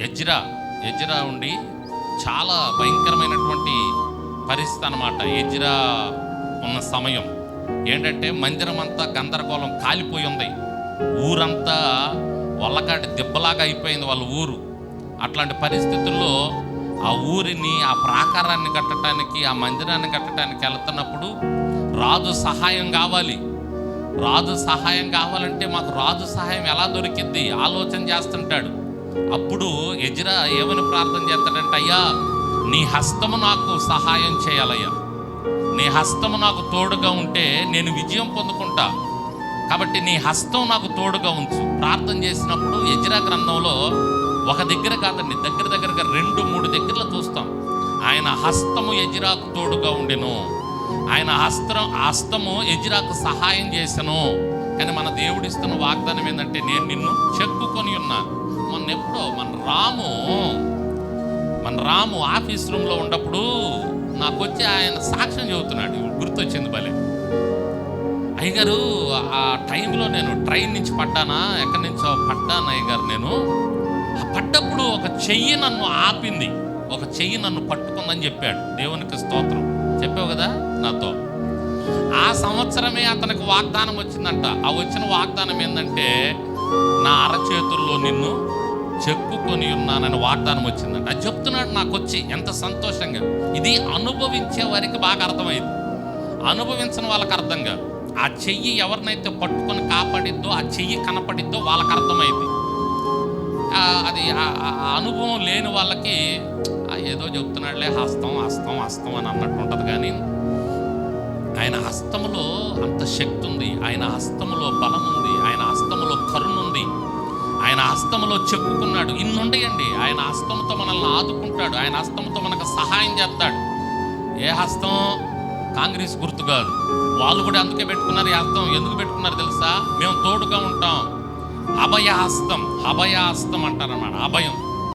Ezra Ezra ఉండి చాలా భయంకరమైనటువంటి పరిస్థితి అనమాట ఎజ్రా ఉన్న సమయం. ఏంటంటే మందిరం అంతా గందరగోళం కాలిపోయి ఉంది ఊరంతా వల్లకాటి దెబ్బలాగా అయిపోయింది వాళ్ళ ఊరు. అట్లాంటి పరిస్థితుల్లో ఆ ఊరిని ఆ ప్రాకారాన్ని కట్టడానికి ఆ మందిరాన్ని కట్టడానికి వెళ్తున్నప్పుడు రాజు సహాయం కావాలి. రాజు సహాయం కావాలంటే మాకు రాజు సహాయం ఎలా దొరికిద్ది? ఆలోచన చేస్తుంటాడు. అప్పుడు ఎజ్రా ఏమని ప్రార్థన చేస్తాడంటే అయ్యా నీ హస్తము నాకు సహాయం చేయాలయ్యా. నీ హస్తము నాకు తోడుగా ఉంటే నేను విజయం పొందుకుంటా. కాబట్టి నీ హస్తం నాకు తోడుగా ఉంచు. ప్రార్థన చేసినప్పుడు ఎజ్రా గ్రంథంలో ఒక దగ్గర కాదండి దగ్గర దగ్గరగా రెండు మూడు దగ్గరలో చూస్తాం. ఆయన హస్తము ఎజిరాకు తోడుగా ఉండెను. ఆయన హస్తం హస్తము ఎజిరాకు సహాయం చేసెను. కానీ మన దేవుడిస్తున్న వాగ్దానం ఏంటంటే నేను నిన్ను చెక్కుకొని ఉన్నా. మొన్న ఎప్పుడో మన రాము మన రాము ఆఫీస్ రూమ్లో ఉన్నప్పుడు నాకు వచ్చి ఆయన సాక్ష్యం చెబుతున్నాడు. గుర్తొచ్చింది భలే. అయ్యగారు ఆ టైంలో నేను ట్రైన్ నుంచి పడ్డానా? ఎక్కడి నుంచో పడ్డాను అయ్యగారు నేను. ఆ పడ్డప్పుడు ఒక చెయ్యి నన్ను ఆపింది. ఒక చెయ్యి నన్ను పట్టుకుందని చెప్పాడు. దేవునికి స్తోత్రం. చెప్పావు కదా నాతో. ఆ సంవత్సరమే అతనికి వాగ్దానం వచ్చిందంట. ఆ వచ్చిన వాగ్దానం ఏంటంటే నా అరచేతుల్లో నిన్ను చెక్కుకొని ఉన్నానని వాగ్దానం వచ్చిందంట. అది చెప్తున్నాడు నాకు వచ్చి ఎంత సంతోషంగా. ఇది అనుభవించే వారికి బాగా అర్థమైంది. అనుభవించిన వాళ్ళకి అర్థం కాదు. ఆ చెయ్యి ఎవరినైతే పట్టుకొని కాపాడిద్దో ఆ చెయ్యి కనపడిద్దో వాళ్ళకి అర్థమైంది. అది అనుభవం లేని వాళ్ళకి ఏదో చెప్తున్నాడులే హస్తం హస్తం హస్తం అని అన్నట్టు ఉంటుంది కానీ ఆయన హస్తంలో అంత శక్తి ఉంది ఆయన హస్తములో బలం ఉంది ఆయన హస్తములో కరుణ ఉంది ఆయన హస్తములో చెప్పుకున్నాడు. ఇన్నుండయండి. ఆయన హస్తముతో మనల్ని ఆదుకుంటాడు. ఆయన హస్తముతో మనకు సహాయం చేస్తాడు. ఏ హస్తం? కాంగ్రెస్ గుర్తు కాదు. వాళ్ళు కూడా అందుకే పెట్టుకున్నారు ఈ హస్తం. ఎందుకు పెట్టుకున్నారు తెలుసా? మేము తోడుగా ఉంటాం. అభయ హస్తం. అభయ హస్తం అంటారన్నమాట. అభయం.